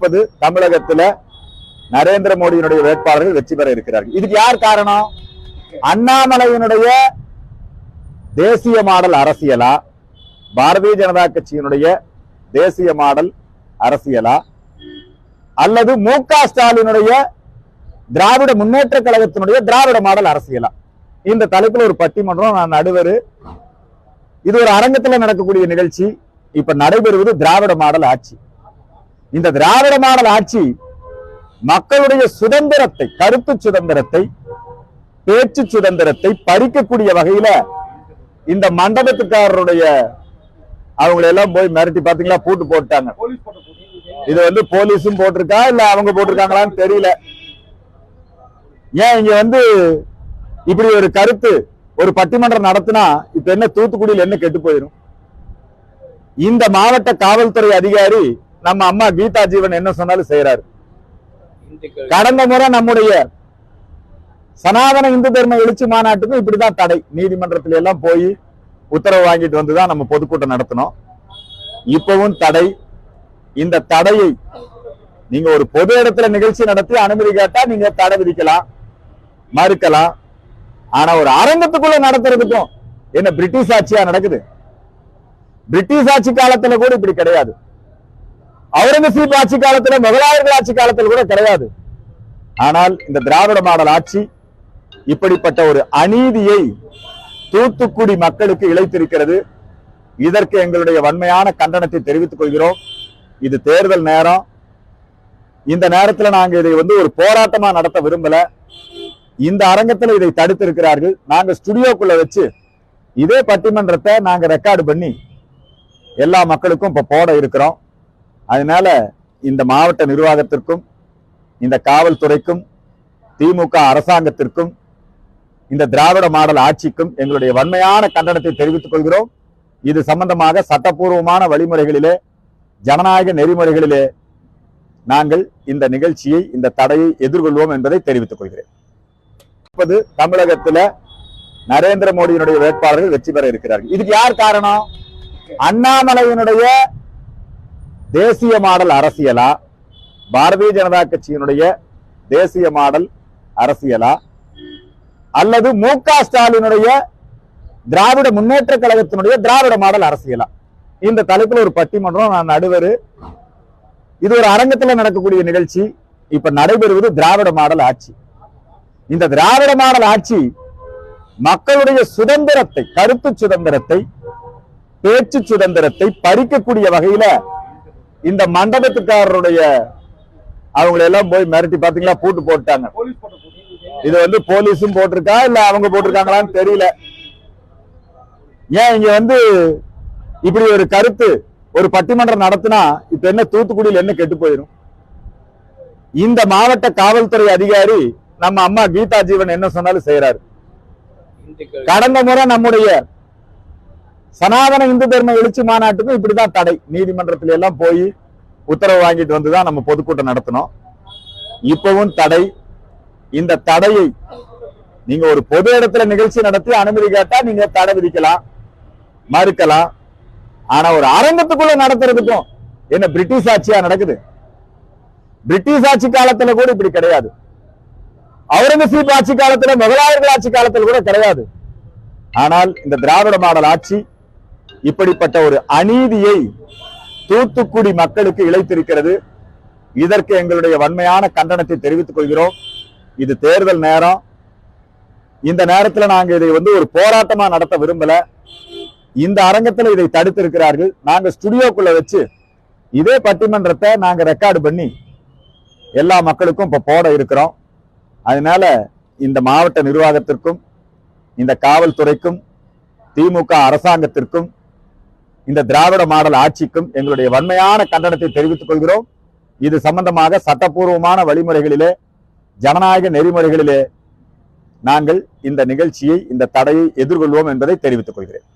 முப்பது தமிழகத்துல நரேந்திர மோடியினுடைய வேட்பாளர்கள் வெற்றி பெற இருக்கிறார்கள். இதுக்கு யார் காரணம்? அண்ணாமலையினுடைய தேசிய மாடல் அரசியலா? பாரதிய ஜனதா கட்சியினுடைய தேசிய மாடல் அரசியலா? அல்லது மு க ஸ்டாலினுடைய திராவிட முன்னேற்ற கழகத்தினுடைய திராவிட மாடல் அரசியலா? இந்த தலைப்புல ஒரு பட்டிமன்றம் நான் நடுவர். இது ஒரு அரங்கத்துல நடக்கக்கூடிய நிகழ்ச்சி. இப்ப நடைபெறுவது திராவிட மாடல் ஆட்சி. இந்த திராவிட மாடல் ஆட்சி மக்களுடைய சுதந்திரத்தை கருத்து சுதந்திரத்தை பேச்சு சுதந்திரத்தை பறிக்கக்கூடிய வகையில இந்த மண்டபத்துக்காரருடைய அவங்களை எல்லாம் போய் மிரட்டி பாத்தீங்களா? பூட்டு போட்டாங்க இது வந்து போலீஸும் போட்டிருக்கா? இல்ல அவங்க போட்டிருக்காங்களான்னு தெரியல. ஏன் இங்க வந்து இப்படி ஒரு கருத்து ஒரு பட்டிமன்றம் நடத்தினா இப்ப என்ன தூத்துக்குடியில் என்ன கெட்டு போயிடும் இந்த மாவட்ட காவல்துறை அதிகாரி நம்ம அம்மா கீதா ஜீவன் என்ன சொன்னாலும் செய்யறாரு கடந்த முறை நம்முடைய சனாதன இந்து தர்ம எழுச்சி மாநாட்டுக்கும் இப்படிதான் தடை. நீதிமன்றத்துல எல்லாம் போய் உத்தரவு வாங்கிட்டு வந்துதான் நம்ம பொதுக்கூட்டம் நடத்தினோம். இப்பவும் தடை. இந்த தடையை நீங்க ஒரு பொது இடத்துல நிகழ்ச்சி நடத்தி அனுமதி கேட்டா நீங்க தடை விதிக்கலாம் மறுக்கலாம். ஆனா ஒரு அரங்கத்துக்குள்ள நடத்துறதுக்கும் என்ன பிரிட்டிஷ் ஆட்சியா நடக்குது? பிரிட்டிஷ் ஆட்சி காலத்துல கூட இப்படி கிடையாது. அவுரங்கசீப் ஆட்சி காலத்துல முகலாயர்கள் ஆட்சி காலத்துல கூட கிடையாது. ஆனால் இந்த திராவிட மாடல் ஆட்சி இப்படிப்பட்ட ஒரு அநீதியை தூத்துக்குடி மக்களுக்கு இழைத்திருக்கிறது. இதற்கு எங்களுடைய வன்மையான கண்டனத்தை தெரிவித்துக் கொள்கிறோம். இது தேர்தல் நேரம். இந்த நேரத்துல நாங்க இதை வந்து ஒரு போராட்டமா நடத்த விரும்பல. இந்த அரங்கத்துல இதை தடுத்திருக்கிறார்கள். நாங்க ஸ்டுடியோக்குள்ள வச்சு இதே பட்டிமன்றத்தை நாங்க ரெக்கார்டு பண்ணி எல்லா மக்களுக்கும் இப்ப போட இருக்கிறோம். அதனால இந்த மாவட்ட நிர்வாகத்திற்கும் இந்த காவல்துறைக்கும் திமுக அரசாங்கத்திற்கும் இந்த திராவிட மாடல் ஆட்சிக்கும் எங்களுடைய வன்மையான கண்டனத்தை தெரிவித்துக் கொள்கிறோம். இது சம்பந்தமாக சட்டப்பூர்வமான வழிமுறைகளிலே ஜனநாயக நெறிமுறைகளிலே நாங்கள் இந்த நிகழ்ச்சியை இந்த தடையை எதிர்கொள்வோம் என்பதை தெரிவித்துக் கொள்கிறேன். முப்பது தமிழகத்துல நரேந்திர மோடியினுடைய வேட்பாளர்கள் வெற்றி பெற இருக்கிறார்கள். இதுக்கு யார் காரணம்? அண்ணாமலையினுடைய தேசிய மாடல் அரசியலா? பாரதிய ஜனதா கட்சியினுடைய தேசிய மாடல் அரசியலா? அல்லது மு க ஸ்டாலினுடைய திராவிட முன்னேற்ற கழகத்தினுடைய திராவிட மாடல் அரசியலா? இந்த தலைப்பில் ஒரு பட்டிமன்றம் நான் நடுவர். இது ஒரு அரங்கத்துல நடக்கக்கூடிய நிகழ்ச்சி. இப்ப நடைபெறுவது திராவிட மாடல் ஆட்சி. இந்த திராவிட மாடல் ஆட்சி மக்களுடைய சுதந்திரத்தை கருத்து சுதந்திரத்தை பேச்சு சுதந்திரத்தை பறிக்கக்கூடிய வகையில இந்த மண்டபத்துக்காரருடைய அவங்களை எல்லாம் போய் மிரட்டி பாத்தீங்களா? பூட்டு போட்டாங்க இது வந்து போலீஸும் போட்டிருக்கா? இல்ல அவங்க போட்டிருக்காங்களான்னு தெரியல. ஏன் இங்க வந்து இப்படி ஒரு கருத்து ஒரு பட்டிமன்றம் நடத்தினா இப்ப என்ன தூத்துக்குடியில் என்ன கெட்டு போயிடும் இந்த மாவட்ட காவல்துறை அதிகாரி நம்ம அம்மா கீதா ஜீவன் என்ன சொன்னாலும் செய்யறாரு கடந்த முறை நம்முடைய சனாதன இந்து தர்ம எழுச்சி மாநாட்டுக்கும் இப்படிதான் தடை. நீதிமன்றத்துல எல்லாம் போய் உத்தரவு வாங்கிட்டு வந்துதான் நம்ம பொதுக்கூட்டம் நடத்தினோம் இப்பவும் தடை. இந்த தடையை நீங்க ஒரு பொது இடத்துல நிகழ்ச்சி நடத்தி அனுமதி கேட்டா நீங்க தடை விதிக்கலாம் மறுக்கலாம். ஆனா ஒரு அரங்கத்துக்குள்ள நடத்துறதுக்கும் என்ன பிரிட்டிஷ் ஆட்சியா நடக்குது? பிரிட்டிஷ் ஆட்சி காலத்துல கூட இப்படி கிடையாது. அவுரங்கசீப் ஆட்சி காலத்துல முகலாயர்கள் ஆட்சி காலத்துல கூட கிடையாது. ஆனால் இந்த திராவிட மாடல் ஆட்சி இப்படிப்பட்ட ஒரு அநீதியை தூத்துக்குடி மக்களுக்கு இழைத்திருக்கிறது. இதற்கு எங்களுடைய வன்மையான கண்டனத்தை தெரிவித்துக் கொள்கிறோம். இது தேர்தல் நேரம். இந்த நேரத்தில் நாங்கள் இதை வந்து ஒரு போராட்டமா நடத்த விரும்பல. இந்த அரங்கத்தில் இதை தடுத்திருக்கிறார்கள். நாங்கள் ஸ்டுடியோக்குள்ள வச்சு இதே பட்டிமன்றத்தை நாங்கள் ரெக்கார்டு பண்ணி எல்லா மக்களுக்கும் இப்போ போட இருக்கிறோம். அதனால இந்த மாவட்ட நிர்வாகத்திற்கும் இந்த காவல்துறைக்கும் திமுக அரசாங்கத்திற்கும் இந்த திராவிட மாடல் ஆட்சிக்கும் எங்களுடைய வன்மையான கண்டனத்தை தெரிவித்துக் கொள்கிறோம். இது சம்பந்தமாக சட்டப்பூர்வமான வழிமுறைகளிலே ஜனநாயக நெறிமுறைகளிலே நாங்கள் இந்த நிகழ்ச்சியை இந்த தடையை எதிர்கொள்வோம் என்பதை தெரிவித்துக் கொள்கிறேன்.